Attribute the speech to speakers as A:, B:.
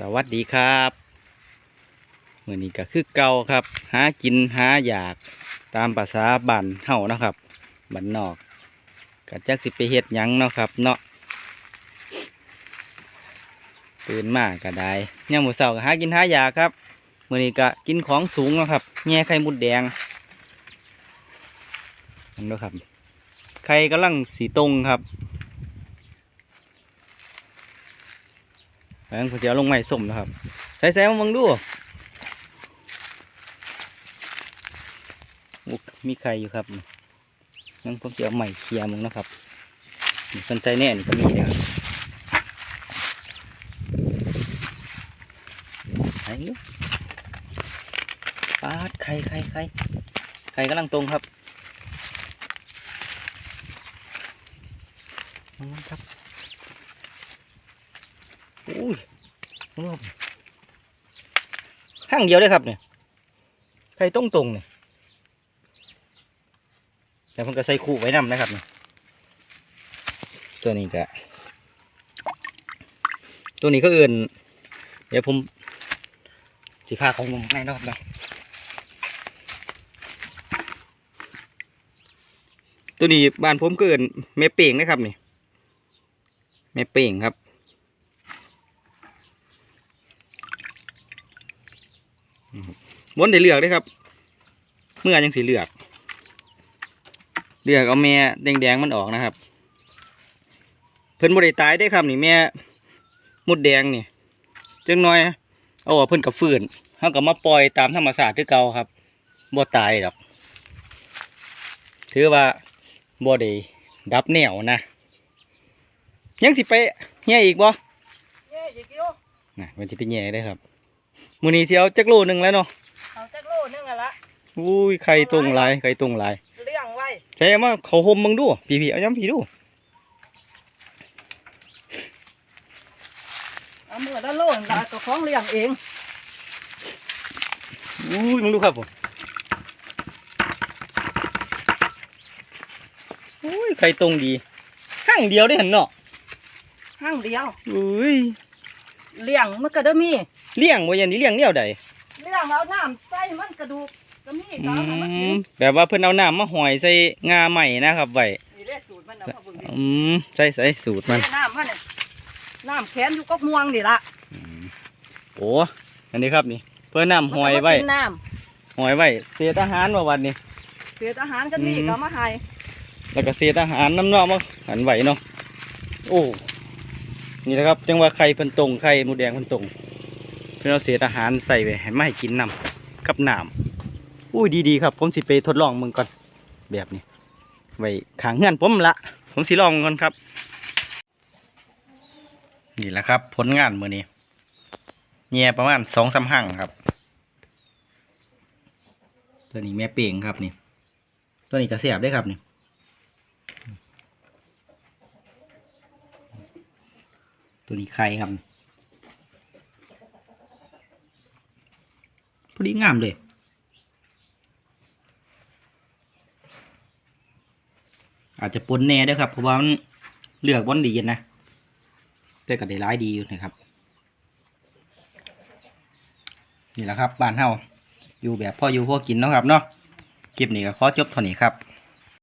A: สวัสดีครับมื่อนี้ก็คือเก่าครับ หากินหาอยากตามภาษาบ้านเฮานะครับบ้านนอกก็จักสิไปเฮ็ดหยังเนาะครับ เนาะตื่นมากก็ได้ย่างหมูเสาก็หากินหาอยากครับมื่อนี้ก็กินของสูงเนาะครับแง่ไข่มุดแดงนั่นเนาะครับไข่กำลังสีตรงครับ แล้วผมจะลงไม้ส้มนะครับ ใส่ใส่มาเบิ่งดูอุ๊ยมีไข่อยู่ครับนั่นผมจะเอาไม้เคลียร์มึงนะครับสนใจแน่นี่ก็มีเลยครับไข่ปาดไข่ไข่ไข่ไข่กำลังตรงครับนั่นครับ อุ้ยห้างเดียวเลยครับเนี่ยไข่ต้องตรงเนี่ยแต่ผมก็ใส่คู่ไว้นำนะครับเนี่ยตัวนี้ก็ตัวนี้ก็อื่นเดี๋ยวผมสีผ้าของผมให้นะครับนะตัวนี้บ้านผมก็อื่นแม่เป่งนะครับนี่แม่เป่งครับ บนได้เลือกได้ครับ เมื่อยังสีเลือก เลือกเอาแม่แดงๆมันออกนะครับ เพิ่นบ่ได้ตายได้ครับนี่แม่มดแดงนี่จังน้อยเอาออกเพิ่นกับฟืนเฮาก็มาปล่อยตามธรรมชาติคือเก่าครับบ่ตายดอกถือว่าบ่ได้ดับแนวนะยังสิไปแย่อีกบ่
B: เย้อีกอยู่
A: น่ะมันสิไปแย่ได้ครับ มื้อนี้สิเอาจักโลหนึงแล้วเนาะ
B: เอาจักโลนึงอะละ
A: อุ้ยไข่ตรงหลายไข่ตรงหลาย
B: เลี้ยงไว้
A: ใช่มาเขาห่มมึงดูพี่พี่เอาย้ำพี่ดู
B: เอามือละโลนละก็ของเลี้ยงเอง
A: อุ้ยมึงดูครับผมอุ้ยไข่ตรงดีห้างเดียวได้เห็นเนาะ
B: ห้างเดียว
A: อุ้ย
B: เลี้ยงมันก็ได้มี
A: เลี้ยงไว้อยันนี้เลี้ยงเนี่ยใด
B: เลี้ยงเอาน้ำใส่มันกระดูกก็มี
A: อื
B: ก็เอามากิน
A: มแบบว่าเพิ่นเอาน้ำมาหอยใส่งาใหม่นะครับไว้
B: นี่ได้สูตรมันเอามาเบิ่งดิ
A: อืมใส่ใส่สูตรมัน
B: นี่น้ำมันเนี่ยน้ำแข็งอยู่กับม่วงนี่ละ
A: โอ้อันนี้ครับนี่ เพื่อน้ำหอยไว้
B: มันก็มากินน้
A: หอยไว้เศษอาหารมาวันนี้ำ
B: เศษอาหารก็มี
A: อืม
B: ก็เอามาให้
A: แล้วก็เศษอาหารน้ำนอกมาหันไหวเนาะโอ้นี่นะครับจังว่าไข่เพิ่นตรงไข่หมูแดงเพิ่นตรง เพิ่เอาเศษอาหารใส่ไปให้มาให้กินนำกับน้ำอุ้ยดีๆครับ ผมสิไปทดลองมึงก่อน แบบนี้ ไว้ขางเงื่อนผมละ ผมสิลองก่อนครับ นี่แหละครับ ผลงานมือนี้เงียประมาณสองสามหั่งครับ ตัวนี้แม่เป่งครับนี่ ตัวนี้กระเสียบได้ครับนี่ตัวนี้ไข่ครับ พอดีงามเลยอาจจะปนแน่ด้วยครับ เพราะว่ามันเลือกบอนดีนะแต่ก็ได้ร้ายดีอยู่นะครับ นี่แหละครับบ้านเฮาอยู่แบบพ่ออยู่พ่อกินเนาะครับเนาะคลิปนี้ก็ขอจบเท่านี้ครับ